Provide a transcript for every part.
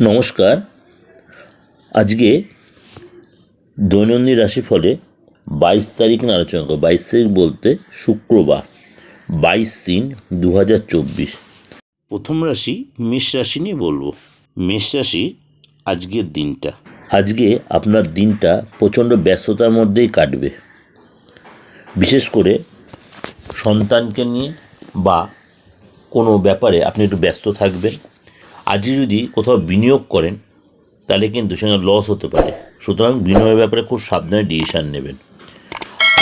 নমস্কার। আজকে দৈনন্দিন রাশিফলে বাইশ তারিখ নিয়ে আলোচনা করব। বাইশ তারিখ বলতে শুক্রবার, বাইশ তিন দু হাজার চব্বিশ। প্রথম রাশি মেষ রাশি নিয়ে বলব। মেষ রাশি আজকের দিনটা। আজকে আপনার দিনটা প্রচণ্ড ব্যস্ততার মধ্যেই কাটবে। বিশেষ করে সন্তানকে নিয়ে বা কোনো ব্যাপারে আপনি একটু ব্যস্ত থাকবেন। আজকে যদি কোথাও বিনিয়োগ করেন, তাহলে কিন্তু সেখানে লস হতে পারে। সুতরাং বিনিয়োগের ব্যাপারে খুব সাবধানে ডিসিশান নেবেন।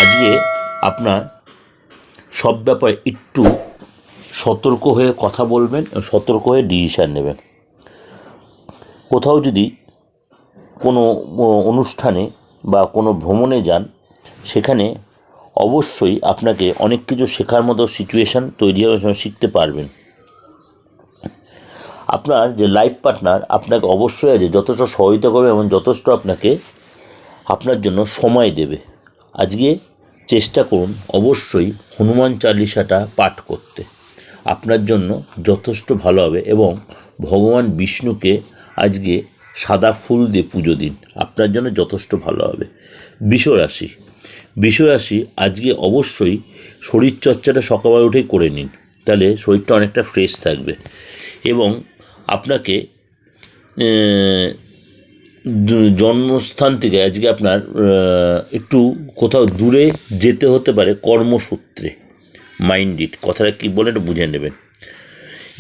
আজকে আপনার সব ব্যাপারে একটু সতর্ক হয়ে কথা বলবেন সতর্ক হয়ে ডিসিশান নেবেন। কোথাও যদি কোনো অনুষ্ঠানে বা কোনো ভ্রমণে যান, সেখানে অবশ্যই আপনাকে অনেক কিছু শেখার মতো সিচুয়েশান তৈরি হবে শিখতে পারবেন। আপনার যে লাইফ পার্টনার আপনাকে অবশ্যই আছে, যথেষ্ট সহায়তা করবে এবং যথেষ্ট আপনাকে আপনার জন্য সময় দেবে। আজকে চেষ্টা করুন অবশ্যই হনুমান চালিসাটা পাঠ করতে। আপনার জন্য যথেষ্ট ভালো হবে এবং ভগবান বিষ্ণুকে আজকে সাদা ফুল দিয়ে পুজো দিন। আপনার জন্য যথেষ্ট ভালো হবে। বিশ্বরাশি। বিশ্বরাশি আজকে অবশ্যই শরীরচর্চাটা সকালবেলা উঠেই করে নিন। তাহলে শরীরটা অনেকটা ফ্রেশ থাকবে। এবং আপনাকে জন্মস্থান থেকে আজকে আপনার একটু কোথাও দূরে যেতে হতে পারে কর্মসূত্রে মাইন্ডিড কথাটা কী বলে একটু বুঝে নেবেন।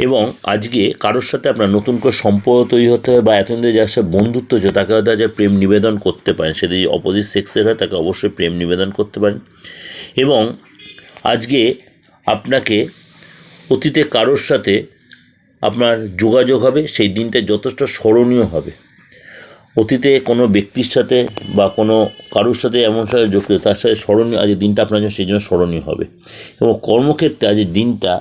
এবং আজকে কারোর সাথে আপনার নতুন করে সম্পর্ক তৈরি হতে হবে বা এতদিন যার সাথে বন্ধুত্ব হচ্ছে, তাকে হয়তো আজ প্রেম নিবেদন করতে পারেন সেটা যদি অপোজিট সেক্সের হয়, তাকে অবশ্যই প্রেম নিবেদন করতে পারেন। এবং আজকে আপনাকে অতীতে কারোর সাথে আপনার যোগাযোগ হবে, সেই দিনটা যথেষ্ট স্মরণীয় হবে। অতীতে কোনো ব্যক্তির সাথে বা কোনো কারোর সাথে এমন সাথে যুক্ত, তার সাথে স্মরণীয়, আজ দিনটা আপনার জন্য সেই জন্য স্মরণীয় হবে। এবং কর্মক্ষেত্রে আজ দিনটা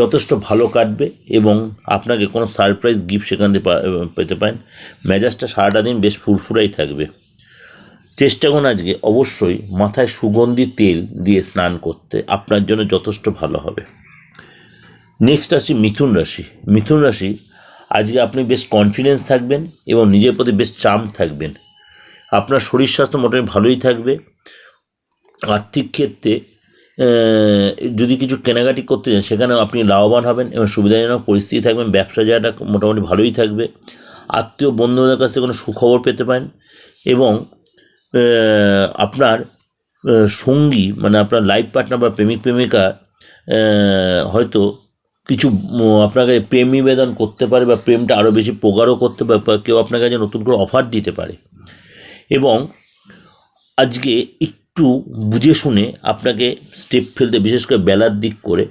যথেষ্ট ভালো কাটবে এবং আপনাকে কোনো সারপ্রাইজ গিফট সেখান থেকে পেতে পারেন। মেজাজটা সারাটা দিন বেশ ফুরফুরাই থাকবে। চেষ্টা করুন আজকে অবশ্যই মাথায় সুগন্ধি তেল দিয়ে স্নান করতে। আপনার জন্য যথেষ্ট ভালো হবে। নেক্সট রাশি মিথুন রাশি। মিথুন রাশি, আজকে আপনি বেশ কনফিডেন্স থাকবেন এবং নিজের প্রতি বেশ চাম থাকবেন। আপনার শরীর স্বাস্থ্য মোটামুটি ভালোই থাকবে। আর্থিক ক্ষেত্রে যদি কিছু কেনাকাটি করতে চান, সেখানেও আপনি লাভবান হবেন এবং সুবিধাজনক পরিস্থিতি থাকবেন, ব্যবসা জায়গাটা মোটামুটি ভালোই থাকবে। আত্মীয় বন্ধুদের কাছ থেকে কোনো সুখবর পেতে পারেন এবং আপনার সঙ্গী মানে আপনার লাইফ পার্টনার বা প্রেমিক, প্রেমিকা হয়তো কিছু আপনাকে প্রেম নিবেদন করতে পারে বা প্রেমটা আরও বেশি প্রগাঢ় করতে পারে বা কেউ আপনার কাছে নতুন করে অফার দিতে পারে। এবং আজকে একটু বুঝে শুনে আপনাকে স্টেপ ফেলতে বিশেষ করে বেলার দিক করে,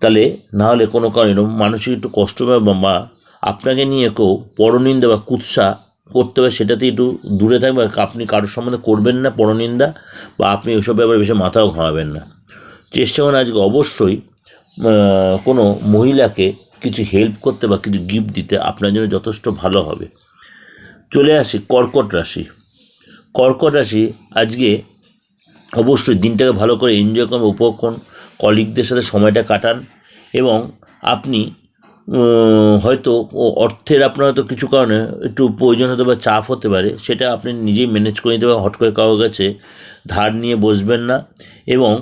তাহলে না হলে কোনো কারণে মানসিক একটু কষ্ট পাবে বা- আপনাকে নিয়ে কেউ পরনিন্দা বা কুৎসা করতে পারে, সেটাতে একটু দূরে থাকবে আপনি কারোর সম্বন্ধে করবেন না পরনিন্দা বা আপনি ওইসব ব্যাপারে বেশি মাথাও ঘামাবেন না। চেষ্টা করুন আজকে অবশ্যই কোনো মহিলাকে কিছু হেল্প করতে বা কিছু গিফট দিতে আপনার জন্য যথেষ্ট ভালো হবে। চলে আসি কর্কট রাশি। কর্কট রাশি আজকে অবশ্যই দিনটাকে ভালো করে এনজয় করুন, উপভোগ করুন কলিগদের সাথে সময়টা কাটান এবং আপনি হয়তো অর্থের আপনার হয়তো কিছু কারণে একটু প্রয়োজন হতে বা চাপ হতে পারে, সেটা আপনি নিজেই ম্যানেজ করে নিতে পারেন। হট করে কারোর কাছে ধার নিয়ে বসবেন না এবং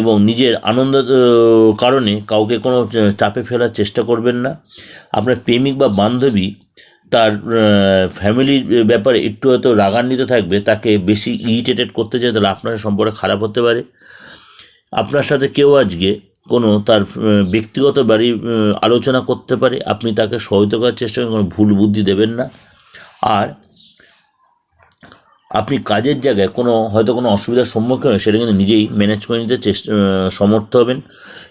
এবং নিজের আনন্দ কারণে কাউকে কোনো চাপে ফেলার চেষ্টা করবেন না। আপনার প্রেমিক বা বান্ধবী তার ফ্যামিলির ব্যাপারে একটু হয়তো রাগান্বিত থাকবে, তাকে বেশি ইরিটেটেড করতে চায় তাহলে আপনার সম্পর্কে খারাপ হতে পারে। আপনার সাথে কেউ আজকে কোনো তার ব্যক্তিগত বাড়ি আলোচনা করতে পারে, আপনি তাকে সহায়তা করার চেষ্টা করুন, কোনো ভুল বুদ্ধি দেবেন না। আর আপনি কাজের জায়গায় কোনো, হয়তো কোনো অসুবিধার সম্মুখীন হয় সেটা কিন্তু নিজেই ম্যানেজ করে নিতে চেষ্টা সমর্থ হবেন।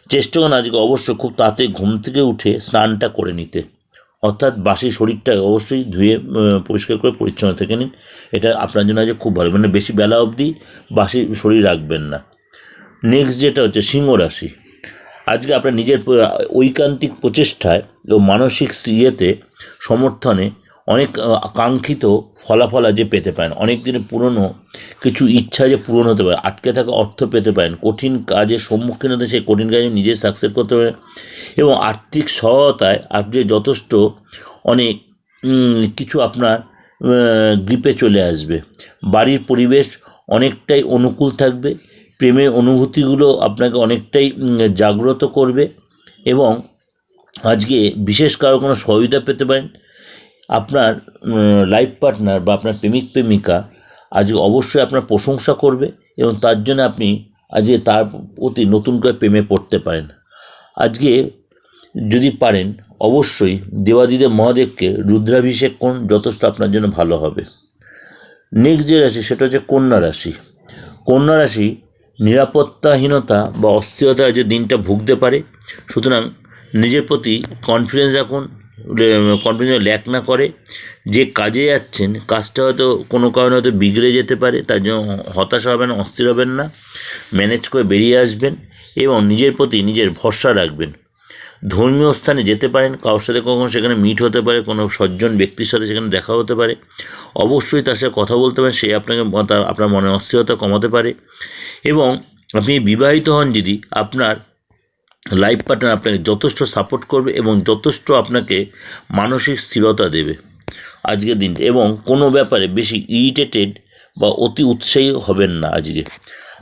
চেষ্টা করুন আজকে অবশ্যই খুব তাড়াতাড়ি ঘুম থেকে উঠে স্নানটা করে নিতে। অর্থাৎ বাসি শরীরটা অবশ্যই ধুয়ে পরিষ্কার করে পরিচ্ছন্ন থেকে নিন। এটা আপনার জন্য আজকে খুব ভালো। মানে বেশি বেলা অবধি বাসি শরীর রাখবেন না। নেক্সট যেটা হচ্ছে সিংহ রাশি। আজকে আপনার নিজের ঐকান্তিক প্রচেষ্টায় ও মানসিক ইয়েতে সমর্থনে অনেক আহ, কাঙ্ক্ষিত ফলাফল আজ পেতে পারেন। অনেক দিনের পুরনো কিছু ইচ্ছা যে পূরণ হতে পারে। আটকে থাকা অর্থ পেতে পারেন। কঠিন কাজের সম্মুখীন হতে সেই কঠিন কাজে নিজে সাকসেস করতে পারেন। এবং আর্থিক সহায়তায় আপনি যথেষ্ট অনেক কিছু আপনার গ্রিপে চলে আসবে। বাড়ির পরিবেশ অনেকটাই অনুকূল থাকবে। প্রেমের অনুভূতিগুলো আপনাকে অনেকটাই জাগ্রত করবে। এবং আজকে বিশেষ কারও কোনো সহযোগিতা পেতে পারেন। আপনার লাইফ পার্টনার বা আপনার প্রেমিক প্রেমিকা আজকে অবশ্যই আপনার প্রশংসা করবে এবং তার জন্য আপনি আজকে তার প্রতি নতুন করে প্রেমে পড়তে পারেন। আজকে যদি পারেন, অবশ্যই দেবাদিদেব মহাদেবকে রুদ্রাভিষেক করুন, যথেষ্ট আপনার জন্য ভালো হবে। নেক্সট যে রাশি, সেটা হচ্ছে কন্যা রাশি। কন্যা রাশি, নিরাপত্তাহীনতা বা অস্থিরতা যে দিনটা ভুগতে পারে, সুতরাং নিজের প্রতি কনফিডেন্স রাখুন কনফিডেন্স ল্যাক না করে, যে কাজে যাচ্ছেন, কাজটা হয়তো কোনো কারণে হয়তো বিগড়ে যেতে পারে, তার জন্য হতাশা হবেন, অস্থির হবেন না ম্যানেজ করে বেরিয়ে আসবেন এবং নিজের প্রতি নিজের ভরসা রাখবেন। ধর্মীয় স্থানে যেতে পারেন, কারোর সাথে কখনো সেখানে মিট হতে পারে, কোনো সজ্জন ব্যক্তির সাথে সেখানে দেখা হতে পারে, অবশ্যই তার সাথে কথা বলতে পারেন, সে আপনাকে আপনার মনে অস্থিরতা কমাতে পারে এবং আপনি বিবাহিত হন যদি, আপনার লাইফ পার্টনার আপনাকে যথেষ্ট সাপোর্ট করবে এবং যথেষ্ট আপনাকে মানসিক স্থিরতা দেবে আজকের দিন। এবং কোনো ব্যাপারে বেশি ইরিটেটেড বা অতি উৎসাহী হবেন না আজকে।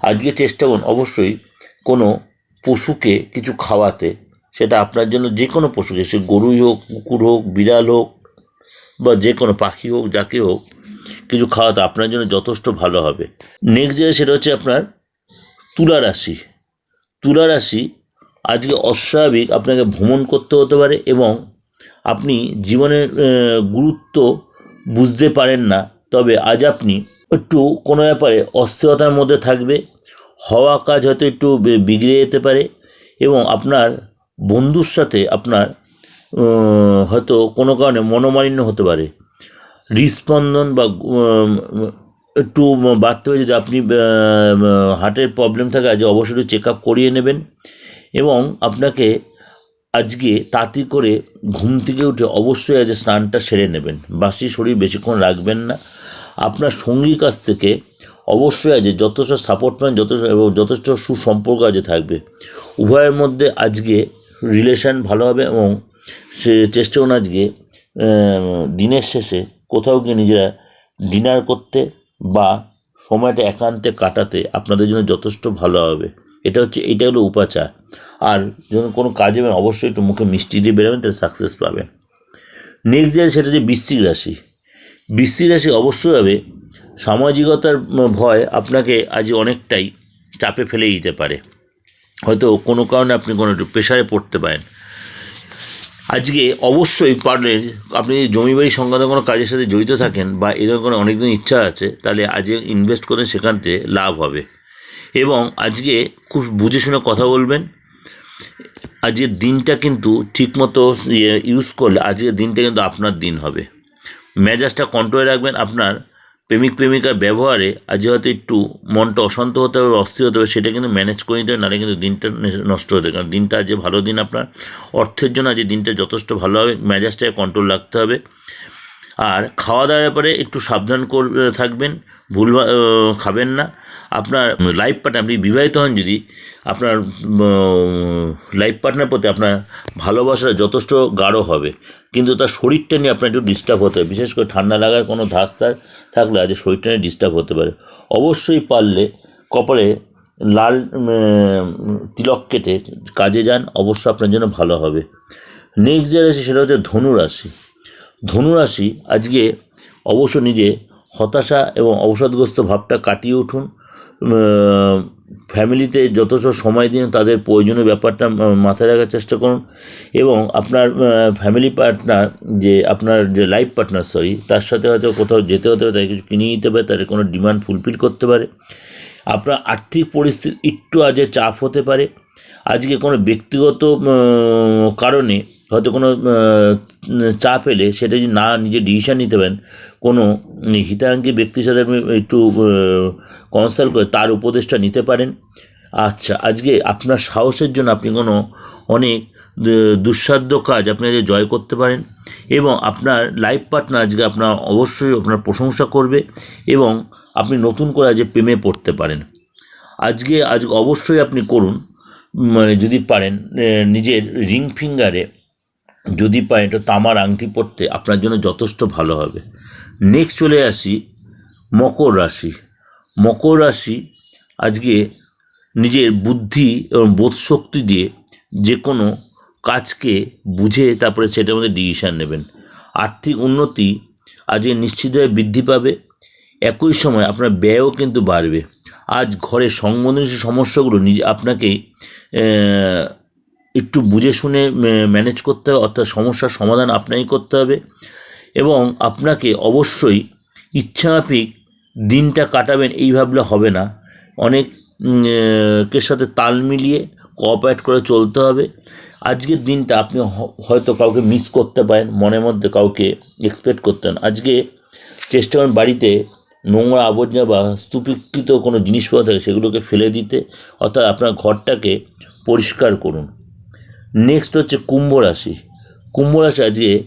আজকে চেষ্টা করুন। অবশ্যই কোনো পশুকে কিছু খাওয়াতে, সেটা আপনার জন্য যে কোনো পশুকে, সে গরুই হোক, কুকুর হোক, বিড়াল হোক বা যে কোনো পাখি হোক, যাকে হোক, কিছু খাওয়াতে আপনার জন্য যথেষ্ট ভালো হবে। নেক্সট যে সেটা হচ্ছে আপনার তুলা রাশি। তুলা রাশি আজকে অস্বাভাবিক আপনাকে ভ্রমণ করতে হতে পারে এবং আপনি জীবনের গুরুত্ব বুঝতে পারেন না। তবে আজ আপনি একটু কোনো ব্যাপারে অস্থিরতার মধ্যে থাকবে, হওয়া কাজ হয়তো একটু বিগড়ে যেতে পারে এবং আপনার বন্ধুর সাথে আপনার হয়তো কোনো কারণে মনোমালিন্য হতে পারে। হৃদস্পন্দন বা একটু বাড়তে হয়ে যদি আপনি হার্টের প্রবলেম থাকে, আজ অবশ্যই চেক আপ করিয়ে নেবেন। এবং আপনাকে আজকে তাড়াতাড়ি করে ঘুম থেকে উঠে অবশ্যই আজ স্নানটা সেরে নেবেন। বাসি শরীর বেশিক্ষণ রাখবেন না। আপনার সঙ্গীর কাছ থেকে অবশ্যই আজ যথেষ্ট সাপোর্ট পান যথেষ্ট এবং যথেষ্ট সুসম্পর্ক আজ থাকবে। উভয়ের মধ্যে আজকে রিলেশন ভালো হবে এবং সে চেষ্টা করুন আজকে দিনের শেষে কোথাও গিয়ে নিজেরা ডিনার করতে বা সময়টা একান্তে কাটাতে আপনাদের জন্য যথেষ্ট ভালো হবে। এটা হচ্ছে, এটা হলো উপাচার। আর যখন কোনো কাজে অবশ্যই একটু মুখে মিষ্টি দিয়ে বেরোবেন, তাহলে সাকসেস পাবেন। নেক্সট যে সেটা হচ্ছে বৃশ্চিক রাশি। বৃশ্চিক রাশি অবশ্যই হবে। সামাজিকতার ভয় আপনাকে আজ অনেকটাই চাপে ফেলে দিতে পারে। হয়তো কোনো কারণে আপনি কোনো একটু প্রেশারে পড়তে পারেন। আজকে অবশ্যই পারলে আপনি যদি জমি বাড়ি সংক্রান্ত কোনো কাজের সাথে জড়িত থাকেন বা এরকম কোনো অনেক দিন ইচ্ছা আছে, তাহলে আজকে ইনভেস্ট করে সেখান থেকে লাভ হবে। এবং আজকে খুব বুঝে শুনে কথা বলবেন। আজকের দিনটা কিন্তু ঠিকমতো ইউজ করলে আজকের দিনটা কিন্তু আপনার দিন হবে। মেজাজটা কন্ট্রোলে রাখবেন, আপনার প্রেমিক প্রেমিকার ব্যবহারে আজ হয়তো একটু মনটা অশান্ত হতে হবে, অস্থির হতে হবে, সেটা কিন্তু ম্যানেজ করে নিতে হবে, নাহলে কিন্তু দিনটা নষ্ট হতে কারণ দিনটা আজ ভালো দিন আপনার। অর্থের জন্য আজ দিনটা যথেষ্ট ভালো হবে, মেজাজটাকে কন্ট্রোল রাখতে হবে। আর খাওয়া দাওয়ার ব্যাপারে একটু সাবধান থাকবেন। ভুল খাবেন না। আপনার লাইফ পার্টনার আপনি বিবাহিত হন যদি, আপনার লাইফ পার্টনার প্রতি আপনার ভালোবাসাটা যথেষ্ট গাঢ় হবে। কিন্তু তার শরীরটা নিয়ে আপনার একটু ডিস্টার্ব হতে হবে। বিশেষ করে ঠান্ডা লাগার কোনো ধাস থাকলে আজ শরীরটা নিয়ে ডিস্টার্ব হতে পারে। অবশ্যই পারলে কপালে লাল তিলক কেটে কাজে যান। অবশ্য আপনার জন্য ভালো হবে। নেক্সট যে রাশি, সেটা হচ্ছে ধনু রাশি। ধনুরাশি আজকে অবশ্য নিজে হতাশা এবং অবসাদগ্রস্ত ভাবটা কাটিয়ে উঠুন। ফ্যামিলিতে যথেষ্ট সময় দিন, তাদের প্রয়োজনীয় ব্যাপারটা মাথায় রাখার চেষ্টা করুন এবং আপনার ফ্যামিলি পার্টনার যে আপনার যে লাইফ পার্টনার, সরি, তার সাথে হয়তো কোথাও যেতে হতে পারে, তাকে কিছু কিনে নিতে পারে তাদের কোনো ডিমান্ড ফুলফিল করতে পারে। আপনার আর্থিক পরিস্থিতি একটু আজকে চাপ হতে পারে। আজকে কোনো ব্যক্তিগত কারণে হয়তো কোনো চাপ এলে সেটা যদি না নিজে ডিসিশান নিতে পারেন, কোনো হিতাঙ্গী ব্যক্তির সাথে আপনি একটু কনসাল্ট করে তার উপদেশটা নিতে পারেন। আচ্ছা আজকে আপনার সাহসের জন্য আপনি কোনো অনেক দুঃসাধ্য কাজ আপনি আজকে জয় করতে পারেন এবং আপনার লাইফ পার্টনার আজকে আপনার অবশ্যই আপনার প্রশংসা করবে এবং আপনি নতুন করে আজকে প্রেমে পড়তে পারেন। আজকে, আজ অবশ্যই আপনি করুন। মানে যদি পারেন নিজের রিং ফিঙ্গারে যদি পারেন, এটা তামার আংটি পরতে আপনার জন্য যথেষ্ট ভালো হবে। নেক্সট চলে আসি, মকর রাশি। মকর রাশি আজকে নিজের বুদ্ধি এবং বোধশক্তি দিয়ে যে কোনো কাজকে বুঝে তারপরে সেটার মধ্যে ডিসিশান নেবেন। আর্থিক উন্নতি আজকে নিশ্চিতভাবে বৃদ্ধি পাবে। একই সময় আপনার ব্যয়ও কিন্তু বাড়বে। আজ ঘরে সংবেদনশীল সমস্যাগুলো, নিজে আপনাকে একটু বুঝে শুনে ম্যানেজ করতে হবে, অর্থাৎ সমস্যার সমাধান আপনাকেই করতে হবে। এবং আপনাকে অবশ্যই ইচ্ছামাফিক দিনটা কাটাবেন, এই ভাবলে হবে না। অনেক কের সাথে তাল মিলিয়ে কোঅপারেট করে চলতে হবে। আজকের দিনটা আপনি হয়তো কাউকে মিস করতে পারেন, মনের মধ্যে কাউকে এক্সপেক্ট করতেন আজকে চেষ্টা করেন বাড়িতে নোংরা আবর্জনা বা স্তূপীকৃত কোনো জিনিসপত্র থাকে, সেগুলোকে ফেলে দিতে, অর্থাৎ আপনার ঘরটাকে পরিষ্কার করুন। নেক্সট হচ্ছে কুম্ভ রাশি। কুম্ভ রাশি আজকে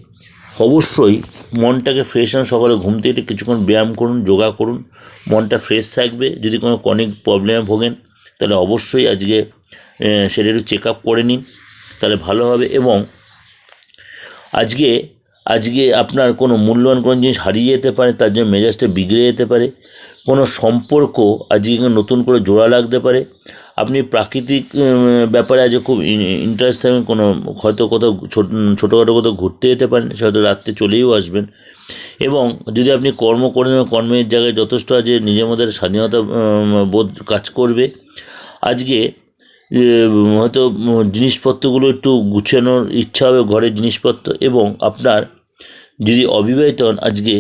অবশ্যই মনটাকে ফ্রেশ আন সকালে ঘুম থেকে কিছুক্ষণ ব্যায়াম করুন, যোগা করুন, মনটা ফ্রেশ থাকবে। যদি কোনো কনিক প্রবলেমে ভোগেন, তাহলে অবশ্যই আজকে সেটা একটু চেক আপ করে নিন, তাহলে ভালো হবে। এবং আজকে আজকে আপনার কোনো মূল্যবান কোনো জিনিস হারিয়ে যেতে পারে, তার জন্য মেজাজটা বিগড়ে যেতে পারে, কোনো সম্পর্ক আজকে নতুন করে জোড়া লাগতে পারে, আপনি প্রাকৃতিক ব্যাপারে আজকে খুব ইন্টারেস্ট থাকবেন, কোনো হয়তো কোথাও ছোট, ছোটোখাটো কোথাও ঘুরতে যেতে পারেন, সে হয়তো রাত্রে চলেও আসবেন এবং যদি আপনি কর্ম করেন কর্মের জায়গায় যথেষ্ট আছে নিজের মধ্যে স্বাধীনতা বোধ কাজ করবে, আজকে হয়তো জিনিসপত্রগুলো একটু গুছানোর ইচ্ছা হবে, ঘরের জিনিসপত্র এবং আপনার যদি অবিবাহিত হন, আজকে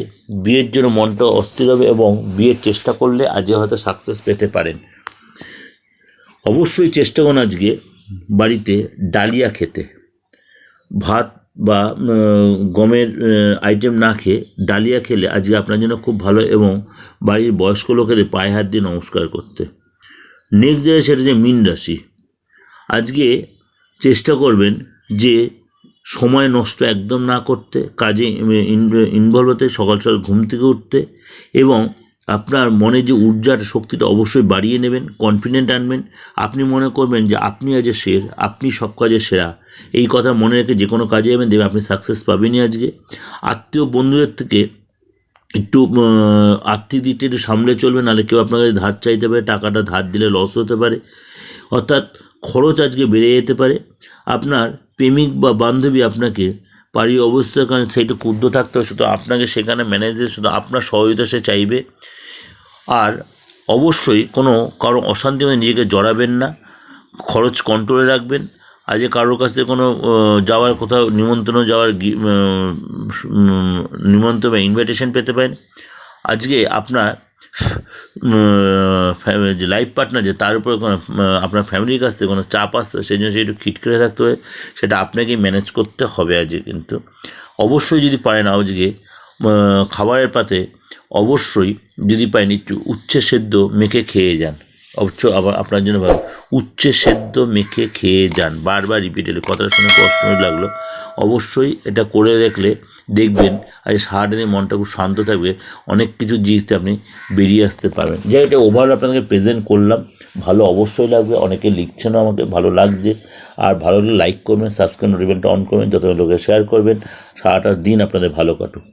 বিয়ের জন্য মনটা অস্থির হবে এবং বিয়ের চেষ্টা করলে আজকে হয়তো সাকসেস পেতে পারেন। অবশ্যই চেষ্টা করুন আজকে বাড়িতে ডালিয়া খেতে। ভাত বা গমের আইটেম না খেয়ে ডালিয়া খেলে আজকে আপনার জন্য খুব ভালো এবং বাড়ির বয়স্ক লোকেদের পায়ে হাত দিয়ে নমস্কার করতে। নেক্সট জায়গায় সেটা যে মিন রাশি। আজকে চেষ্টা করবেন যে সময় নষ্ট একদম না করতে, কাজে ইনভলভ হতে, সকাল সকাল ঘুম থেকে উঠতে এবং আপনার মনে যে ঊর্জাটা শক্তিটা অবশ্যই বাড়িয়ে নেবেন কনফিডেন্ট আনবেন। আপনি মনে করবেন যে আপনি আজ সের, আপনি সব কাজে সেরা। এই কথা মনে রেখে যে কোনো কাজে যাবেন দেবে আপনি সাকসেস পাবেনই আজকে। আত্মীয় বন্ধুদের থেকে একটু আর্থিক দিকটা একটু সামলে চলবে নাহলে কেউ আপনার কাছে ধার চাইতে পারে, টাকাটা ধার দিলে লস হতে পারে। অর্থাৎ খরচ আজকে বেড়ে যেতে পারে। আপনার প্রেমিক বা বান্ধবী আপনাকে পারি অবস্থার কারণে সেইটা ক্ষুদ্র থাকতে হবে শুধু আপনাকে সেখানে ম্যানেজ শুধু আপনার সহযোগিতা সে চাইবে। আর অবশ্যই কোনো কারও অশান্তি মধ্যে নিজেকে জড়াবেন না, খরচ কন্ট্রোলে রাখবেন। আজকে কারোর কাছ থেকে কোনো যাওয়ার কোথাও নিমন্ত্রণ, যাওয়ার নিমন্ত্রণ বা ইনভাইটেশন পেতে পারেন। আজকে আপনার যে লাইফ পার্টনার যে তার উপরে কোনো আপনার ফ্যামিলির কাছ থেকে কোনো চাপ আসতে সেই জন্য সে একটু খিটখিটে থাকতে হবে সেটা আপনাকেই ম্যানেজ করতে হবে আজকে কিন্তু। অবশ্যই যদি পারেন আজকে খাবারের পাতে অবশ্যই যদি পারেন একটু উচ্ছে সেদ্ধ মেখে খেয়ে যান। অবশ্য আবার আপনার জন্য ভালো। উচ্ছে সেদ্ধ মেখে খেয়ে যান। বারবার রিপিটেড কথাটা শুনে কষ্ট লাগল। অবশ্যই এটা করে দেখলে দেখবেন আজ সারাদিনের মনটা খুব শান্ত থাকবে, অনেক কিছু জিনিসতে আপনি বেরিয়ে আসতে পারবেন। যাই এটা ওভারঅল আপনাদেরকে প্রেজেন্ট করলাম। ভালো অবশ্যই লাগবে, অনেকে লিখছেনও আমাকে, ভালো লাগছে। আর ভালো লাইক করবেন সাবস্ক্রাইব নোটিফিকেশনটা অন করবেন, যত লোকে শেয়ার করবেন। সারাটা দিন আপনাদের ভালো কাটুক।